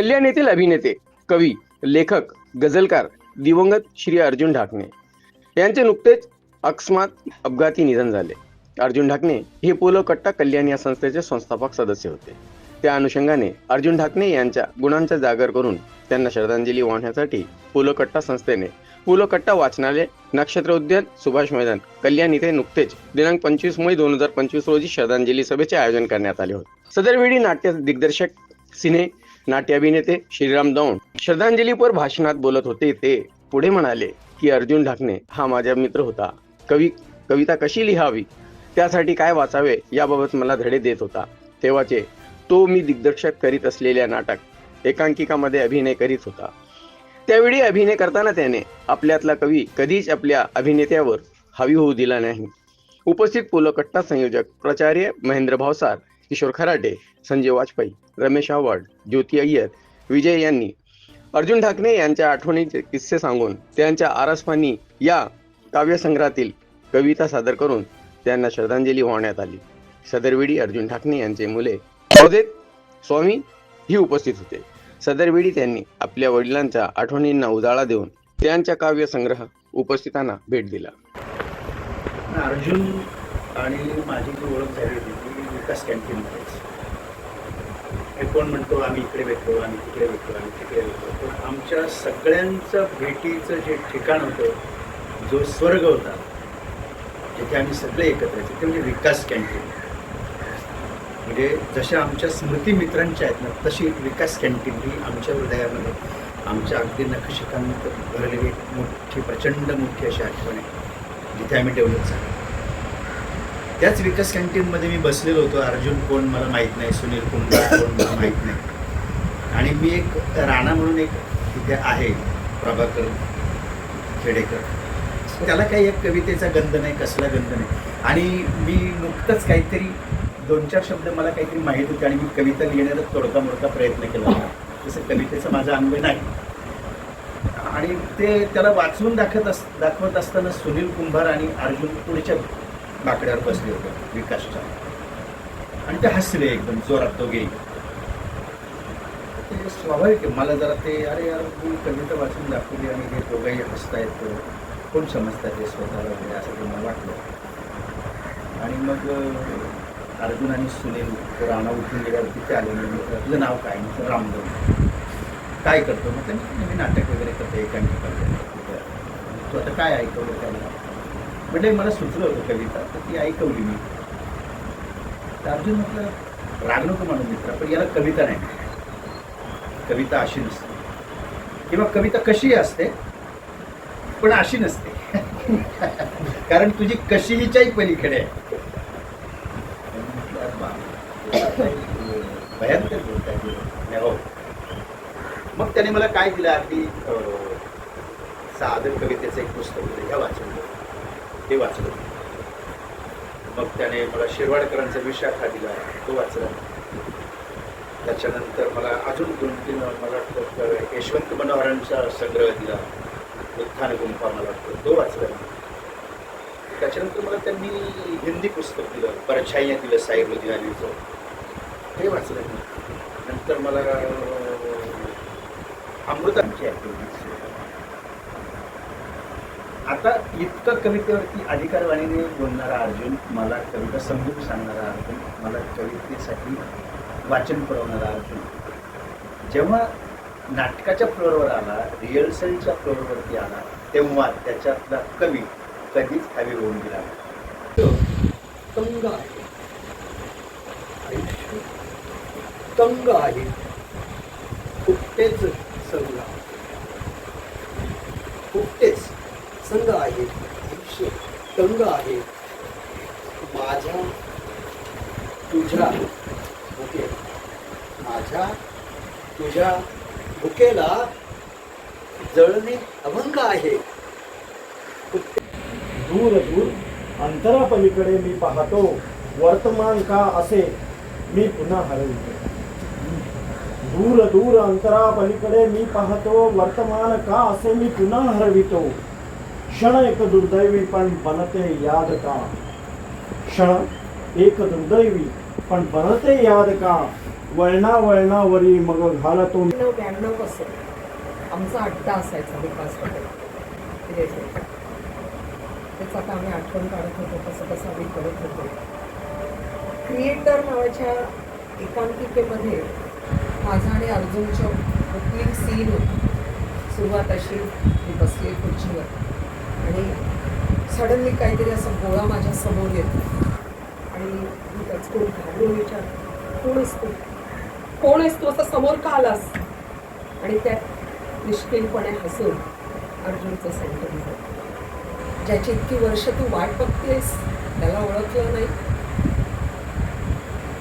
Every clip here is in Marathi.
कल्याण येथील अभिनेते कवी लेखक गझलकार दिवंगत श्री अर्जुन ढाकणे. यांचे नुकतेच अकस्मात अपघाती निधन झाले. अर्जुन ढाकणे हे पोलो कट्टा कल्याण या संस्थेचे संस्थापक सदस्य होते. त्या अनुषंगाने अर्जुन ढाकणे यांच्या गुणांचा जागर करून त्यांना श्रद्धांजली वाहण्यासाठी पोलो कट्टा संस्थेने पोलो कट्टा वाचनालय नक्षत्र उद्यान सुभाष मैदान कल्याण इथे नुकतेच दिनांक पंचवीस मे दोन हजार पंचवीस रोजी श्रद्धांजली सभेचे आयोजन करण्यात आले होते. सदरवेळी नाट्य दिग्दर्शक सिने नाट्य अभिनेते श्रीराम दौंड श्रद्धांजलीपर भाषणात बोलत होते ते. पुढे म्हणाले की अर्जुन ढाकणे हा माझा मित्र होता. कवी कविता कशी लिहावी? त्यासाठी काय वाचावे याबाबत मला धडे देत होता. तेव्हाचे तो मी दिग्दर्शक करीत असलेल्या नाटक एकांकिकामध्ये अभिनय करीत होता. त्यावेळी अभिनय करताना त्याने आपल्यातला कवी कधीच आपल्या अभिनेत्यावर हावी होऊ दिला नाही. उपस्थित पोलकट्टा संयोजक प्राचार्य महेंद्र भावसार किशोर खराटे संजय वाजपेयी रमेश आव्हाड ज्योती अय्यर विजय यांनी अर्जुन ढाकणे यांच्या आठवणीचे किस्से सांगून त्यांच्या आरसपानी या काव्यसंग्रहातील कविता सादर करून त्यांना श्रद्धांजली वाहण्यात आली. सदरवेळी अर्जुन ठाकणे यांचे मुले अवधेत स्वामी ही उपस्थित होते. सदरवेळी त्यांनी आपल्या वडिलांच्या आठवणींना उजाळा देऊन त्यांच्या काव्यसंग्रह उपस्थितांना भेट दिला. अर्जुन आणि माझी जी ओळख झाली एकाच ती विकास हे कोण म्हणतो आम्ही इकडे भेटतो आम्ही तिकडे भेटतो आम्ही तिकडे भेटतो पण आमच्या सगळ्यांचं भेटीचं जे ठिकाण होतं जो स्वर्ग होता जिथे आम्ही सगळे एकत्र यायचो ते म्हणजे विकास कॅन्टीन. म्हणजे जशा आमच्या स्मृती मित्रांच्या आहेत ना तशी विकास कॅन्टीन ही आमच्या हृदयामध्ये आमच्या अगदी नखशिकांत भरलेली एक मोठी प्रचंड मोठी अशी आठवण आहे जिथे आम्ही डेव्हलप झालो. त्याच विकास कॅन्टीनमध्ये मी बसलेलो होतो. अर्जुन कोण मला माहीत नाही सुनील कुंभार कोण मला माहीत नाही. आणि मी एक राणा म्हणून एक तिथे आहे प्रभाकर खेडेकर. त्याला काही एक कवितेचा गंध नाही कसला गंध नाही. आणि मी नुकतंच काहीतरी दोन चार शब्द मला काहीतरी माहीत होते आणि मी कविता लिहिण्याचा तोडका मोडका प्रयत्न केला तसं कवितेचा माझा अंग नाही. आणि ते त्याला वाचून दाखवत अस दाखवत असताना सुनील कुंभार आणि अर्जुन पुढच्या बाकड्यावर बसले होते विकासच्या. आणि ते हसले एकदम जोरात दोघे ते स्वाभाविक आहे मला जरा ते अरे यार मी कविता वाचून दाखवली आणि हे दोघंही हसतायत कोण समजतात ते स्वतःला वगैरे असं ते मला वाटलं. आणि मग अर्जुन आणि सुनील राणा उठून गेल्यावर तिथे आले मी तुझं नाव काय? म्हटलं रामदेव काय करतो? मग त्यांनी मी नाटक वगैरे करतो एकांकिका तू आता काय ऐकवलं त्याला? म्हणजे मला सुचलं होतं कविता तर ती ऐकवली मी. तर अर्जुन म्हटलं राग नको म्हणून मित्र पण याला कविता नाही कविता अशी नसते. किंवा कविता कशी असते पण अशी नसते. कारण तुझी कशी हिच्याही पलीकडे आहे. भयंकर बोलताय हो. मग त्याने मला काय दिलं? अगदी साधन कवितेचं एक पुस्तक होतं. ह्या वाचलं ते वाचलं मग त्याने मला शिरवाडकरांचा विशाखा दिला तो वाचला. त्याच्यानंतर मला अजून दोन तीन मला वाटतं यशवंत मनोहरांचा संग्रह दिला. उत्थान गुंफा मला वाटतं तो वाचला. त्याच्यानंतर मला त्यांनी हिंदी पुस्तक दिलं परछाईया दिलं साहेब अलीचं ते वाचलं. मी नंतर मला अमृतांची ॲक्टिव्हिटीज आता इतकं कवितेवरती अधिकारवाणीने बोलणारा अर्जुन मला कविता समजून सांगणारा अर्जुन मला कवितेसाठी वाचन पुरवणारा अर्जुन. जेव्हा नाटकाच्या फ्लोअरवर आला रिहर्सलच्या फ्लोअरवरती आला तेव्हा त्याच्यातला कवी कधीच हवी होऊन गेला तंग आहे. आयुष्य तंग आहे. फुकटेच संग फुकटेच. संग आहे आयुष्य तंग आहे. माझ्या तुझ्या ओके माझ्या तुझ्या भुकेला जळणे अभंग आहे. दूर दूर अंतरापलीकडे मी पाहतो वर्तमान का असे मी पुन्हा हरवितो. दूर दूर अंतरापलीकडे मी पाहतो वर्तमान का असे मी पुन्हा हरवितो. क्षण एक दुर्दैवी पण बनते याद का क्षण एक दुर्दैवी पण बनते याद का वळणा वळणावरी मग घाला तो ब्याण्णवपासून आमचा अड्डा असायचा विकास त्याचं आता आम्ही आठवण काढत होतो कसं कसं आम्ही करत होतो. क्रिएटर नावाच्या एकांकिकेमध्ये माझा आणि अर्जुनच्या ओपनिंग सीन होती. सुरुवात अशी मी बसली खुर्चीवर. आणि सडनली काहीतरी असं गोळा माझ्यासमोर येतो. आणि मी त्याच कोण घाबरून विचार कोण असतो कोण आहेस तू असं समोर का आलास? आणि त्यात निष्किलपणे हसून अर्जुनचं सेंटेन्स ज्याची इतकी वर्ष तू वाट बघतेस त्याला ओळखलं नाही.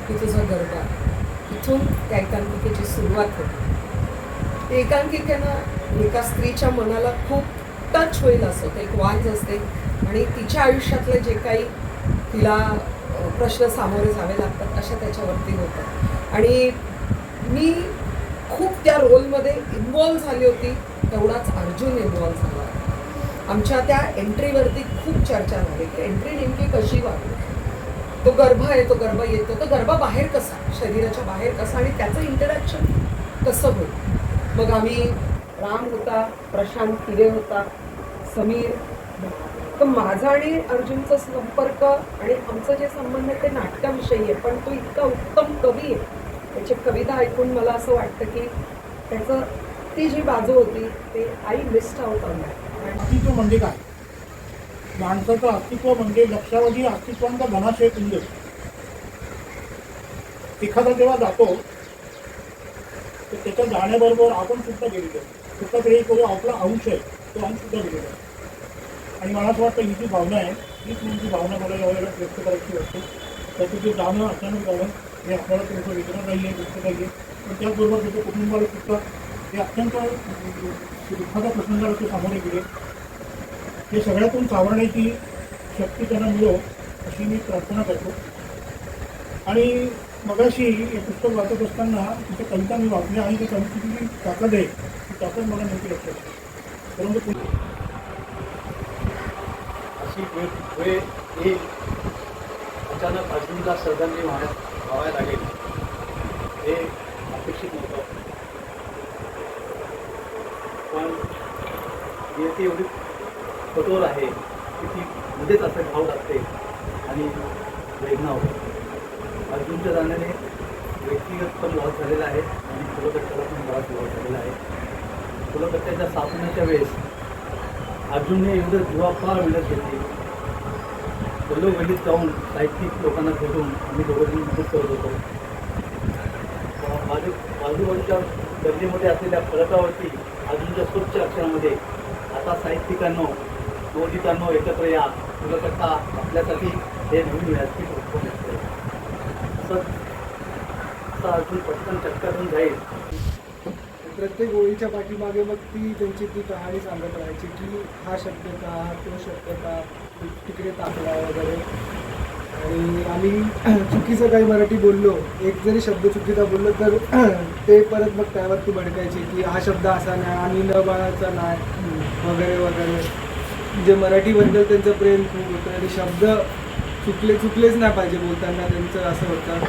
की तुझा गरबा. इथून त्या एकांकिकेची सुरुवात होते. एकांकिकेनं एका स्त्रीच्या मनाला खूप टच होईल असं ते एक वाज असते. आणि तिच्या आयुष्यातले जे काही तिला प्रश्न सामोरे जावे लागतात अशा त्याच्यावरती होतं. आणि मी खूप त्या रोलमध्ये इन्वॉल्व झाली होती तेवढाच अर्जुन इन्वॉल्व्ह झाला. आमच्या त्या एंट्रीवरती खूप चर्चा झाली. की एंट्री नेमकी कशी व्हावी तो गर्भ आहे तो गर्भ येतो. तो गर्भ बाहेर कसा? शरीराच्या बाहेर कसा? आणि त्याचं इंटरॅक्शन कसं होईल? मग आम्ही राम होता प्रशांत किरे होता समीर. तर माझा आणि अर्जुनचा संपर्क आणि आमचं जे संबंध आहे ते नाटकाविषयी आहे पण तो इतका उत्तम कवी आहे. त्याची कविता ऐकून मला असं वाटतं की त्याचं ती जी बाजू होती ते आई लिस्ट आउट ऑन अस्तित्व म्हणजे काय? माणसाचं अस्तित्व म्हणजे लक्षावधी अस्तित्वांचा धनाशय कुंज एखादा जेव्हा जातो तर त्याच्या जाण्याबरोबर आपण सुद्धा गेली जातो सुद्धा तरी तो आपला अंश आहे तो अंशसुद्धा दिलेला आहे. आणि मला असं वाटतं ही जी भावना आहे हीच म्हणजे भावना मला यावेळेला व्यक्त करायची असते त्याचं जे जाणं अचानक जाणं हे आपल्याला थोडंसं वेदना नाही आहे व्यक्त नाही आहे पण त्याचबरोबर त्याच्या कुटुंबाला सुद्धा हे अत्यंत दुःखाच्या प्रसंगाला ते सामोरे गेले. हे सगळ्यातून सावरण्याची शक्ती त्यांना मिळो अशी मी प्रार्थना करतो. आणि मगाशी हे पुस्तक वाचत असताना तिथे कविता मी वाचल्या आणि त्या कवितेची जी ताकद आहे ती मला माहिती लक्षात परंतु अशी वेळ वेळ येईल. अचानक अर्जुनला श्रद्धांजली वाहण्यात व्हाव्या लागेल. हे अपेक्षित नव्हतं. पण नियती एवढी कठोर आहे की ती मध्येच असं घाव लागते आणि वेदना होते. अर्जुनच्या जाण्याने व्यक्तिगत पण लॉस झालेला आहे आणि कुलकर्त्याला पण बराच लॉस झालेला आहे. कोलकात्याच्या स्थापनेच्या वेळेस अर्जुनने एवढं जीवापार मेहनत घेतली. गल्लोगल्लीत जाऊन साहित्यिक लोकांना भेटून आम्ही दोघांनी मदत करत होतो. बाजू बाजूबाजूच्या गल्लीमध्ये असलेल्या फलकावरती अर्जुनच्या स्वच्छ अक्षरामध्ये आता साहित्यिकांनो नवोदितांनो एकत्र या. कुलकर्ता आपल्यासाठी हे नवीन व्यासपीठ उत्पन्न असते असं असं अर्जुन पटकन चटकातून जाईल. प्रत्येक ओळीच्या पाठीमागे मग ती त्यांची ती कहाणी सांगत राहायची की हा शब्द का हा तो शब्द का तिकडे ताकला वगैरे. आणि आम्ही चुकीचं काही मराठी बोललो एक जरी शब्द चुकीचा बोललो तर ते परत मग त्यावरती भडकायचे की हा शब्द असा नाही आणि न बाळाचा नाही वगैरे वगैरे. म्हणजे मराठीबद्दल त्यांचं प्रेम खूप होतं आणि शब्द चुकले चुकलेच नाही पाहिजे बोलताना त्यांचं असं होतं.